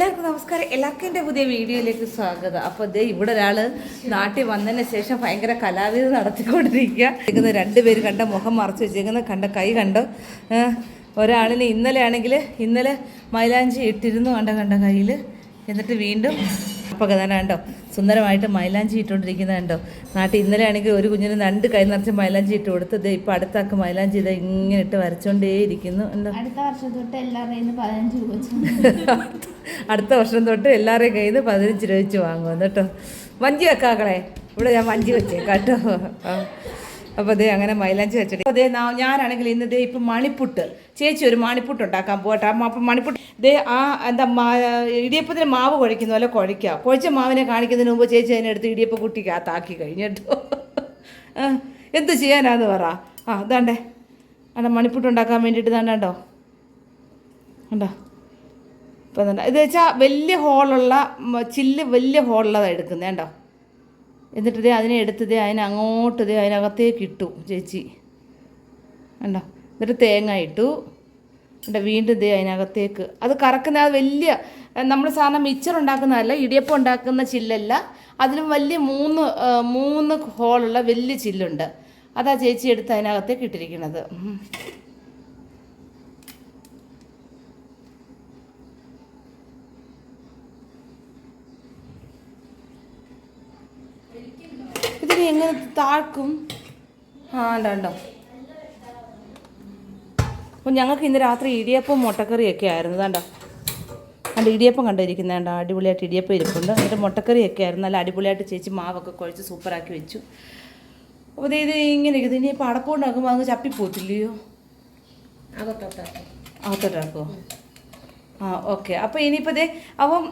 എല്ലാവർക്കും നമസ്കാരം. എല്ലാവർക്കും എന്റെ പുതിയ വീഡിയോയിലേക്ക് സ്വാഗതം. അപ്പോൾ ഇതേ ഇവിടെ ഒരാൾ നാട്ടിൽ വന്നതിന് ശേഷം ഭയങ്കര കലാവിധ നടത്തിക്കൊണ്ടിരിക്കുക. രണ്ടുപേര് കണ്ട മുഖം മറച്ചു വെച്ചേക്കുന്ന കണ്ട കൈ കണ്ടോ? ഒരാളിനെ ഇന്നലെ ആണെങ്കിൽ ഇന്നലെ മൈലാഞ്ചി ഇട്ടിരുന്നു കണ്ട കണ്ട കയ്യിൽ. എന്നിട്ട് വീണ്ടും തന്നെ കണ്ടോ? സുന്ദരമായിട്ട് മൈലാഞ്ചി ഇട്ടുകൊണ്ടിരിക്കുന്നത് കണ്ടോ? നാട്ടിൽ ഇന്നലെ ആണെങ്കിൽ ഒരു കുഞ്ഞിന് രണ്ട് കൈ നിറച്ച് മൈലാഞ്ചി ഇട്ട് കൊടുത്ത് ഇത് ഇപ്പോൾ അടുത്താക്ക് മൈലാഞ്ചി ഇത് ഇങ്ങനെ ഇട്ട് വരച്ചോണ്ടേയിരിക്കുന്നു അടുത്ത വർഷം തൊട്ട് എല്ലാവരുടെ കയ്യിൽ പതിനഞ്ച് രൂപ അടുത്ത വർഷം തൊട്ട് എല്ലാവരുടെയും കയ്യിൽ നിന്ന് പതിനഞ്ച് രൂപ വെച്ച് വാങ്ങും. കേട്ടോ വഞ്ചി വെക്കാക്കളെ. ഇവിടെ ഞാൻ വഞ്ചി വെച്ചേക്കാം കേട്ടോ. അപ്പോൾ അതേ അങ്ങനെ മൈലാഞ്ചി വെച്ചിട്ട്. അതേ ഞാനാണെങ്കിൽ ഇന്ന് ദേ ഇപ്പം മണിപ്പുട്ട്. ചേച്ചി ഒരു മണിപ്പുട്ട് ഉണ്ടാക്കാൻ പോട്ടെ. അമ്മ അപ്പം മണിപ്പുട്ട് ദേ ആ എന്താ ഇടിയപ്പത്തിന് മാവ് കുഴയ്ക്കുന്ന പോലെ കുഴയ്ക്കുക കുഴച്ച മാവിനെ കാണിക്കുന്നതിന് മുമ്പ് ചേച്ചി അതിനെടുത്ത് ഇടിയപ്പ കുട്ടിക്കകത്താക്കി കഴിഞ്ഞിട്ടോ എന്ത് ചെയ്യാനാന്ന് പറ. ആ അതാണ്ടേ അണ്ട മണിപ്പുട്ട് ഉണ്ടാക്കാൻ വേണ്ടിയിട്ട് താണ്ടോ ഉണ്ടോ ഇപ്പം തന്നെ ഇത് വെച്ചാൽ വലിയ ഹോളുള്ള ചില്ല് വലിയ ഹോളുള്ളതാണ് എടുക്കുന്നത് കേട്ടോ എന്നിട്ട് ദേ അതിനെ എടുത്ത് ദേ അതിനെ അങ്ങോട്ട് ഇതേ അതിനകത്തേക്ക് ഇട്ടു ചേച്ചി. കണ്ടോ? എന്നിട്ട് തേങ്ങ ഇട്ടു. എന്നിട്ട് വീണ്ടും ദേ അതിനകത്തേക്ക്. അത് കറക്കുന്ന അത് വലിയ നമ്മൾ സാധാരണ മിച്ചർ ഉണ്ടാക്കുന്നതല്ല ഇടിയപ്പം ഉണ്ടാക്കുന്ന ചില്ലല്ല. അതിലും വലിയ മൂന്ന് മൂന്ന് ഹോളുള്ള വലിയ ചില്ലുണ്ട്. അതാ ചേച്ചി എടുത്ത് അതിനകത്തേക്ക് ഇട്ടിരിക്കുന്നത്. എങ്ങനെ താഴ്ക്കും? ആ ഉണ്ടോ അപ്പോൾ ഞങ്ങൾക്ക് ഇന്ന് രാത്രി ഇടിയപ്പം മുട്ടക്കറിയൊക്കെ ആയിരുന്നു. കണ്ടോ കണ്ട് ഇടിയപ്പം കണ്ടിരിക്കുന്നത് കണ്ടോ? അടിപൊളിയായിട്ട് ഇടിയപ്പം ഇരിപ്പുണ്ട്. എന്നിട്ട് മുട്ടക്കറിയൊക്കെ ആയിരുന്നു. നല്ല അടിപൊളിയായിട്ട് ചേച്ചി മാവൊക്കെ കുഴച്ച് സൂപ്പറാക്കി വെച്ചു. അപ്പോൾ ഇത് ഇങ്ങനെ ഇരിക്കുന്നത് ഇനിയിപ്പോൾ അടപ്പം ഉണ്ടാക്കുമ്പോൾ അങ്ങ് ചപ്പിപ്പോത്തില്ലയോ? അകത്തോട്ടാക്കോ ആ ഓക്കെ അപ്പോൾ ഇനിയിപ്പോൾ ഇതേ അപ്പം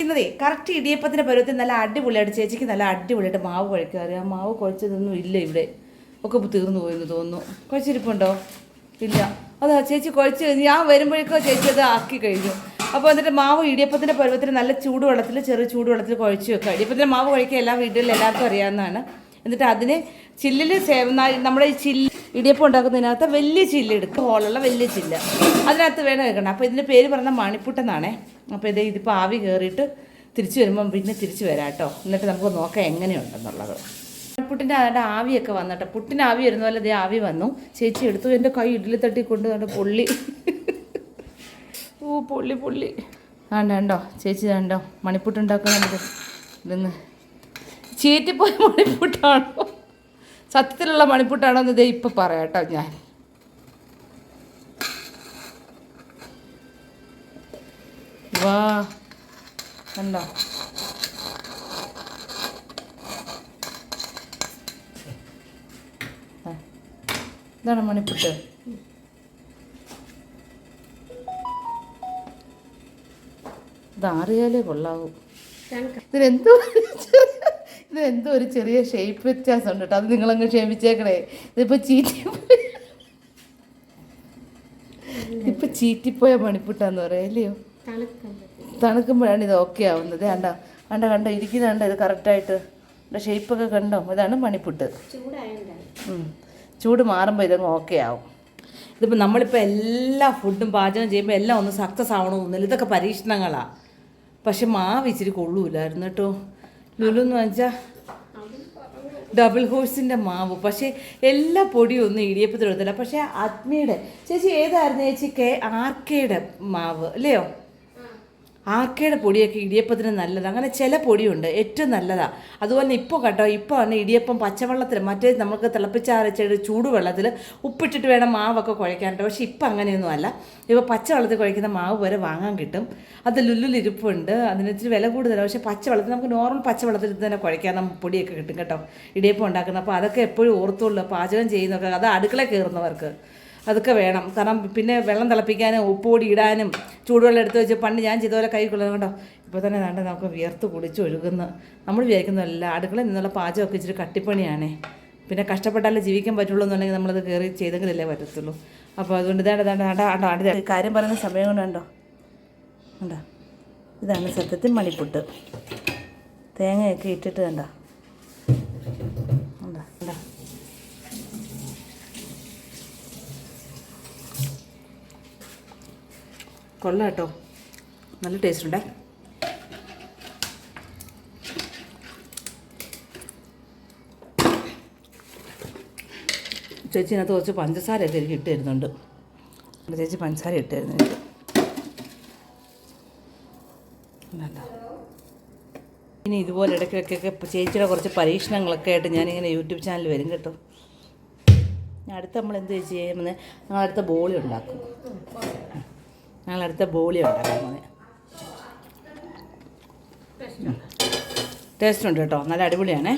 ഇന്നതേ കറക്റ്റ് ഇടിയപ്പത്തിന്റെ പരുവത്തിൽ നല്ല അടിപൊളിയായിട്ട് ചേച്ചിക്ക് നല്ല അടിപൊളിയായിട്ട് മാവ് കുഴക്കാൻ അറിയാം? മാവ് കുഴച്ചതൊന്നും ഇല്ല ഇവിടെ. ഒക്കെ തീർന്നു പോയെന്ന് തോന്നുന്നു. കുഴച്ചിരിപ്പുണ്ടോ? ഇല്ല. അതാ ചേച്ചി കുഴച്ച് ഞാൻ വരുമ്പോഴേക്കോ ചേച്ചി അത് ആക്കി കഴിഞ്ഞു. അപ്പോൾ എന്നിട്ട് മാവ് ഇടിയപ്പത്തിന്റെ പരുവത്തിൽ നല്ല ചൂടുവെള്ളത്തിൽ ചെറിയ ചൂടുവെള്ളത്തിൽ കുഴച്ച് വെക്കുക. ഇടിയപ്പത്തിന്റെ മാവ് കുഴക്കുക എല്ലാ വീട്ടിലും എല്ലാവർക്കും അറിയാവുന്നതാണ്. എന്നിട്ട് അതിന് ചില്ലിൽ നമ്മുടെ ഈ ചില്ല് ഇടിയപ്പം ഉണ്ടാക്കുന്നതിനകത്ത് വലിയ ചില്ല എടുക്കുക ഹോളുള്ള വലിയ ചില്ല. അതിനകത്ത് വേണം വെക്കണം അപ്പോൾ ഇതിന്റെ പേര് പറഞ്ഞ മണിപ്പുട്ടെന്നാണേ. അപ്പോൾ ഇത് ഇതിപ്പോൾ ആവി കയറിയിട്ട് തിരിച്ചു വരുമ്പം പിന്നെ തിരിച്ചു വരാം കേട്ടോ. എന്നിട്ട് നമുക്ക് നോക്കാം എങ്ങനെയുണ്ടെന്നുള്ളത്. പുട്ടിന്റെ അതിന്റെ ആവിയൊക്കെ വന്നിട്ട് പുട്ടിന് ആവി വരുന്ന പോലെ അതേ ആവി വന്നു. ചേച്ചി എടുത്തു. എന്റെ കൈ ഇഡ്ഡലി തട്ടി കൊണ്ട് കണ്ട് പൊള്ളി. ഓ പൊള്ളി പൊള്ളി. ആണ്ട കണ്ടോ ചേച്ചി കണ്ടോ മണിപ്പുട്ടുണ്ടാക്കാൻ നമുക്ക് ഇതൊന്ന്. ചീറ്റിപ്പോയ മണിപ്പുട്ടാണോ? സത്യത്തിലുള്ള മണിപ്പുട്ടാണോ എന്ന് ഇതേ ഇപ്പം പറയാട്ടോ ഞാൻ. വാ കണ്ടോ? എന്താണ് ഇതാണ് മണിപ്പുട്ട്. ഇതാറിയാലേ കൊള്ളാവൂ. ഇതിനെന്തോ ഇതിനെന്തോ ഒരു ചെറിയ ഷേപ്പ് വ്യത്യാസം ഉണ്ട് കേട്ടോ. അത് നിങ്ങളങ്ങ് ക്ഷമിച്ചേക്കണേ. ഇതിപ്പോൾ ചീറ്റി ഇപ്പം ചീറ്റിപ്പോയ മണിപ്പുട്ടാന്ന് പറയാം അല്ലയോ തണുക്കുമ്പോഴാണ് ഇത് ഓക്കെ ആവുന്നത്. കണ്ടോ? കണ്ട കണ്ട? ഇരിക്കുന്ന കണ്ടോ ഇത് കറക്റ്റായിട്ട് ഷേപ്പൊക്കെ കണ്ടോ? ഇതാണ് മണിപ്പുട്ട്. ചൂട് മാറുമ്പോൾ ഇതങ്ങ് ഓക്കെ ആവും. ഇതിപ്പോൾ നമ്മളിപ്പോൾ എല്ലാ ഫുഡും പാചകം ചെയ്യുമ്പോൾ എല്ലാം ഒന്ന് സക്സസ് ആവണമെന്നില്ല ഇതൊക്കെ പരീക്ഷണങ്ങളാണ് പക്ഷെ മാവ് ഇച്ചിരി കൊള്ളൂലായിരുന്നു കേട്ടോ. ലുലു എന്ന് വെച്ചാൽ ഡബിൾ ഹോഴ്സിന്റെ മാവ്. പക്ഷേ എല്ലാ പൊടിയും ഒന്നും ഇടിയപ്പത്തിൽ എടുത്തില്ല പക്ഷേ ആത്മീയുടെ ചേച്ചി ഏതായിരുന്നു ചേച്ചി കെ ആർ കെയുടെ മാവ് അല്ലയോ? ആർക്കയുടെ പൊടിയൊക്കെ ഇടിയപ്പത്തിന് നല്ലതാണ് അങ്ങനെ ചില പൊടിയുണ്ട് ഏറ്റവും നല്ലതാണ് അതുപോലെ ഇപ്പോൾ കേട്ടോ ഇപ്പോൾ ആണ് ഇടിയപ്പം പച്ചവെള്ളത്തിൽ മറ്റേ നമുക്ക് തിളപ്പിച്ചാറച്ചിട്ട് ചൂടുവെള്ളത്തിൽ ഉപ്പിട്ടിട്ട് വേണം മാവൊക്കെ കുഴക്കാനുണ്ട് പക്ഷേ ഇപ്പം അങ്ങനെയൊന്നും അല്ല. ഇപ്പോൾ പച്ചവെള്ളത്തിൽ കുഴയ്ക്കുന്ന മാവ് വരെ വാങ്ങാൻ കിട്ടും. അത് ലുല്ലുലിരിപ്പുണ്ട് അതിന് ഇച്ചിരി വില കൂടുതലാണ് പക്ഷേ പച്ചവെള്ളത്തിൽ നമുക്ക് നോർമൽ പച്ചവെള്ളത്തിൽ തന്നെ കുഴയ്ക്കാൻ നമുക്ക് പൊടിയൊക്കെ കിട്ടും കേട്ടോ. ഇടിയപ്പം ഉണ്ടാക്കുന്നത് അപ്പോൾ അതൊക്കെ എപ്പോഴും ഓർത്തുള്ളൂ പാചകം ചെയ്യുന്നവർക്ക്. അത് അടുക്കള കയറുന്നവർക്ക്. അതൊക്കെ വേണം. കാരണം പിന്നെ വെള്ളം തിളപ്പിക്കാനും ഉപ്പുപൊടി ഇടാനും ചൂടുവെള്ളം എടുത്ത് വെച്ച് പണ്ട് ഞാൻ ചെയ്ത പോലെ കൈ കൊള്ളുന്നത് കണ്ടോ? ഇപ്പോൾ തന്നെ വേണ്ട നമുക്ക് വിയർത്ത് കുടിച്ച് ഒഴുകുന്നു. നമ്മൾ വിചാരിക്കുന്നതല്ല അടുക്കളയിൽ നിന്നുള്ള പാചകമൊക്കെ ഇച്ചിരി കട്ടിപ്പണിയാണേ. പിന്നെ കഷ്ടപ്പെട്ടാലേ ജീവിക്കാൻ പറ്റുള്ളൂ എന്നുണ്ടെങ്കിൽ നമ്മളത് കയറി ചെയ്തെങ്കിലല്ലേ പറ്റത്തുള്ളൂ. അപ്പോൾ അതുകൊണ്ട് ഇതാണ്ട് ഇതാണ്ട് ആണ്ട ആണ്ട ആണ്ട് കാര്യം പറയുന്ന സമയം കൊണ്ട് കണ്ടോ? കണ്ടോ? ഇതാണ് സത്യത്തിൽ മണിപ്പുട്ട്. തേങ്ങയൊക്കെ ഇട്ടിട്ട് കണ്ടോ കണ്ടോ കൊള്ളാം കേട്ടോ നല്ല ടേസ്റ്റ് ഉണ്ടേ ചേച്ചി ഇതിനകത്ത് കുറച്ച് പഞ്ചസാരയൊക്കെ എനിക്ക് ഇട്ട് തരുന്നുണ്ട് ചേച്ചി പഞ്ചസാര ഇട്ട് തരുന്നുണ്ട് ഇനി ഇതുപോലെ ഇടയ്ക്കിടയ്ക്കൊക്കെ ചേച്ചിയുടെ കുറച്ച് പരീക്ഷണങ്ങളൊക്കെ ആയിട്ട് ഞാനിങ്ങനെ യൂട്യൂബ് ചാനൽ വരും കേട്ടോ. അടുത്ത നമ്മൾ എന്ത് ചേച്ചി ഞങ്ങൾ അടുത്ത ബോളി ഉണ്ടാക്കും. ഞങ്ങൾ അടുത്ത ബോളി ഉണ്ടാക്കാൻ പോകുന്നത് ടേസ്റ്റ് ഉണ്ട് കേട്ടോ. നല്ല അടിപൊളിയാണേ.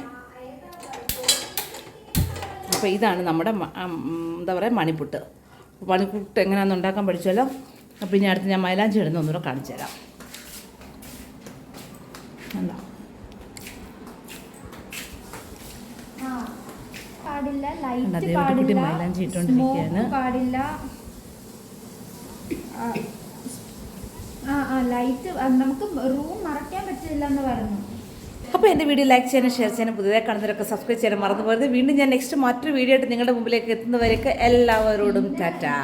അപ്പോൾ ഇതാണ് നമ്മുടെ എന്താ പറയുക മണിപ്പുട്ട്. മണിപ്പുട്ട് എങ്ങനെയാണെന്ന് ഉണ്ടാക്കാൻ പഠിച്ചല്ലോ അപ്പോൾ ഇനി അടുത്ത് ഞാൻ മൈലാഞ്ചി ഇടുന്ന ഒന്നുകൂടെ കാണിച്ചു തരാം. എന്താ പാടില്ല. ലൈറ്റ് പാടില്ല. മൈലാഞ്ചി ഇട്ടുകൊണ്ടിരിക്കുകയാണ്. പാടില്ല. ലൈറ്റ് നമുക്ക് റൂം മറയ്ക്കാൻ പറ്റില്ല എന്ന് പറഞ്ഞു. അപ്പോൾ എന്റെ വീഡിയോ ലൈക്ക് ചെയ്യാനും ഷെയർ ചെയ്യാനും പുതിയതായി കാണുന്നവരൊക്കെ സബ്സ്ക്രൈബ് ചെയ്യാനും മറന്നു പോകരുത് വീണ്ടും ഞാൻ നെക്സ്റ്റ് മറ്റൊരു വീഡിയോ ആയിട്ട് നിങ്ങളുടെ മുമ്പിലേക്ക് എത്തുന്നവരൊക്കെ എല്ലാവരോടും ടാറ്റാ.